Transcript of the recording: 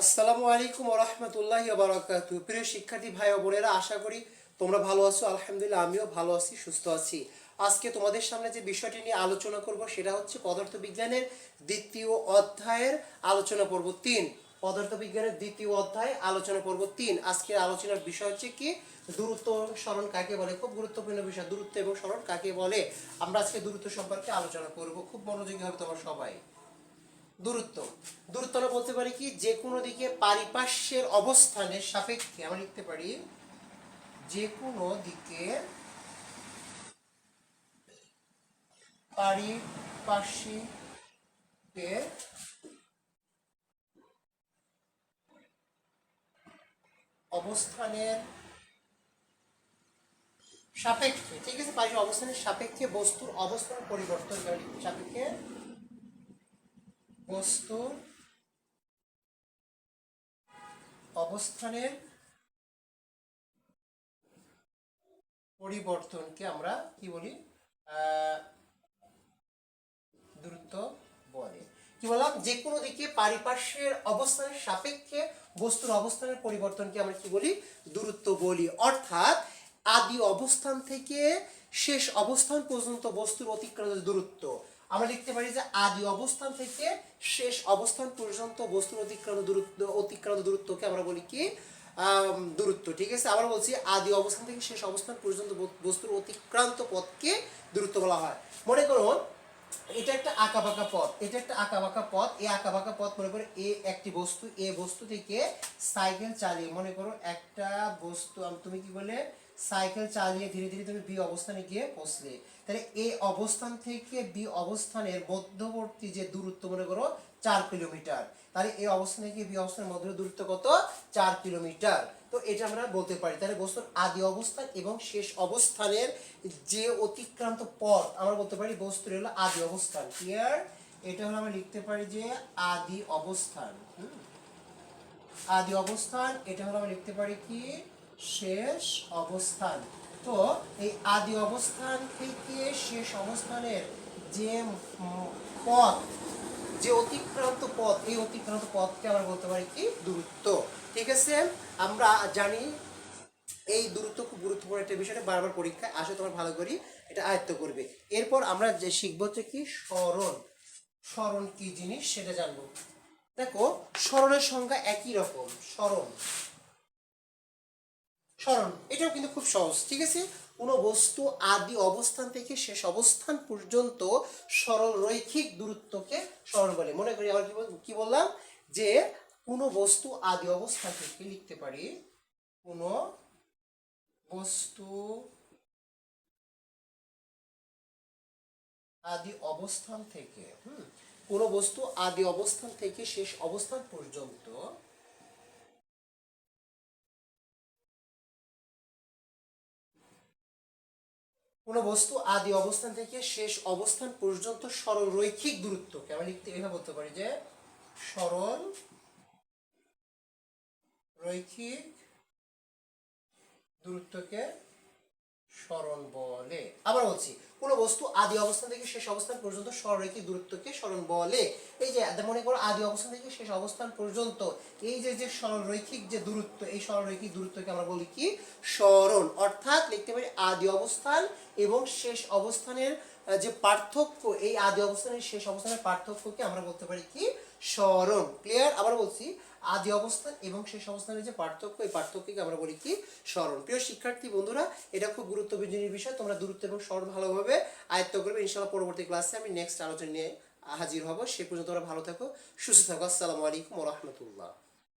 আসসালামু আলাইকুম রহমতুল্লাহ বারাকাতু। প্রিয় শিক্ষার্থী ভাই ও বোনেরা, আশা করি তোমরা ভালো আছো। আলহামদুলিল্লাহ, আমিও ভালো আছি, সুস্থ আছি। আজকে তোমাদের সামনে যে বিষয়টি নিয়ে আলোচনা করব, সেটা হচ্ছে পদার্থবিজ্ঞানের দ্বিতীয় অধ্যায়ের আলোচনা পর্ব তিন। পদার্থবিজ্ঞানের দ্বিতীয় অধ্যায়, আলোচনা পর্ব তিন। আজকের আলোচনার বিষয় হচ্ছে কি? দূরত্ব স্মরণ কাকে বলে? খুব গুরুত্বপূর্ণ বিষয়, দূরত্ব এবং স্মরণ কাকে বলে? আমরা আজকে দূরত্ব সম্পর্কে আলোচনা করব। খুব মনোযোগী হবে তোমার সবাই। দূরত্ব। দূরত্ব আমরা বলতে পারি কি, যে কোনো দিকে পারিপার্শ্বের অবস্থানের সাপেক্ষে আমরা লিখতে পারি, যে কোনো দিকে পারিপার্শ্বিকে অবস্থানের সাপেক্ষে, ঠিক আছে? পারিপার্শ্বিক অবস্থানের সাপেক্ষে বস্তুর অবস্থান পরিবর্তন সাপেক্ষে বস্তুর অবস্থানের পরিবর্তনকে আমরা কি বলি দূরত্ব বলে। কি বললাম? যে কোনো দিকে পারিপার্শ্বের অবস্থানের সাপেক্ষে বস্তুর অবস্থানের পরিবর্তনকে আমরা কি বলি, দূরত্ব বলি। অর্থাৎ আদি অবস্থান থেকে শেষ অবস্থান পর্যন্ত বস্তুর অতিক্রান্ত দূরত্ব। আমরা লিখতে পারি যে আদি অবস্থান থেকে শেষ অবস্থান পর্যন্ত বস্তুর অতিক্রান্ত দূরত্ব অতিক্রান্ত দূরত্বকে আমরা বলি কি? দূরত্ব, ঠিক আছে? আবার বলছি আদি অবস্থান থেকে শেষ অবস্থান পর্যন্ত বস্তুর অতিক্রান্ত পথকে দূরত্ব বলা হয়। মনে করুন, এটা একটা আঁকা বাঁকা পথ। এটা একটা আঁকা বাঁকা পথ। এই আঁকা বাঁকা পথ মনে করো এ একটি বস্তু, এ বস্তু থেকে সাইকেল চালিয়ে, মনে করো একটা বস্তু তুমি কি বলে সাইকেল চালিয়ে ধীরে ধীরে তুমি বি অবস্থানে গিয়ে পৌঁছলে। তাহলে এ অবস্থান থেকে বি অবস্থানের মধ্যবর্তী যে দূরত্ব, মনে করো, চার কিলোমিটার। তাহলে এই অবস্থান থেকে বি অবস্থানের মধ্যে দূরত্ব কত? চার কিলোমিটার। তো এটা আমরা বলতে পারি। তাহলে বস্তুর আদি অবস্থান এবং শেষ অবস্থানের যে অতিক্রান্ত পথ, আমরা বলতে পারি বস্তুর হলো আদি অবস্থান। ক্লিয়ার এটা হলো আমরা লিখতে পারি যে আদি অবস্থান? আদি অবস্থান, এটা হলো আমরা লিখতে পারি কি? শেষ অবস্থান। তো এই আদি অবস্থান থেকে শেষ অবস্থানের যে পথ, যে অতিক্রান্ত পথ, এই অতিক্রান্ত পথকে আমরা বলতে পারি কি? দূরত্ব। ঠিক আছে? আমরা জানি এই দূরত্ব খুব গুরুত্বপূর্ণ একটা বিষয়, এটা বারবার পরীক্ষায় আসে, তোমার ভালো করি এটা আয়ত্ত করবে। এরপর আমরা যে শিখব হচ্ছে কি? স্মরণ। স্মরণ কি জিনিস সেটা জানব। দেখো, স্মরণের সংখ্যা একই রকম। স্মরণ। স্মরণ, এটাও কিন্তু খুব সহজ, ঠিক আছে? কোনো বস্তু আদি অবস্থান থেকে শেষ অবস্থান পর্যন্ত সরল রৈখিক দূরত্বকে স্মরণ বলে। মনে করি আবার কি বল- কি বললাম? যে কোনো বস্তু আদি অবস্থান থেকে লিখতে পারি, কোনো বস্তু আদি অবস্থান থেকে, হুম, কোনো বস্তু আদি অবস্থান থেকে শেষ অবস্থান পর্যন্ত কোনো বস্তু আদি অবস্থান থেকে শেষ অবস্থান পর্যন্ত সরল রৈখিক দূরত্বকে আমরা লিখতে এভাবে বলতে পারি যে সরল রৈখিক দূরত্বকে সরল বলে। আবার বলছি কোনো বস্তু আদি অবস্থান থেকে শেষ অবস্থান পর্যন্ত সরলরৈখিক দূরত্বকে স্মরণ বলে। এই যে মনে করো আদি অবস্থান থেকে শেষ অবস্থান পর্যন্ত এই যে যে সরলরৈখিক যে দূরত্ব, এই সরলরৈখিক দূরত্বকে আমরা বলি কি? স্মরণ। অর্থাৎ লিখতে পারি আদি অবস্থান এবং শেষ অবস্থানের যে পার্থক্য, এই আদি অবস্থানের শেষ অবস্থানের পার্থক্যকে আমরা বলতে পারি কি? স্মরণ। ক্লিয়ার আবার বলছি, আদি অবস্থান এবং শেষ অবস্থানের যে পার্থক্য, এই পার্থক্যকে আমরা বলি কি? স্মরণ। প্রিয় শিক্ষার্থী, বন্ধুরা, এটা খুব গুরুত্বপূর্ণ বিষয়, তোমরা দূরত্ব এবং স্মরণ ভালোভাবে আয়ত্ত করবে। ইনশাআল্লাহ পরবর্তী ক্লাসে আমি নেক্সট আলোচনা নিয়ে হাজির হব। সে পর্যন্ত তোমরা ভালো থাকো, সুস্থ থাকো। আসসালামু আলাইকুম রহমতুল্লাহ।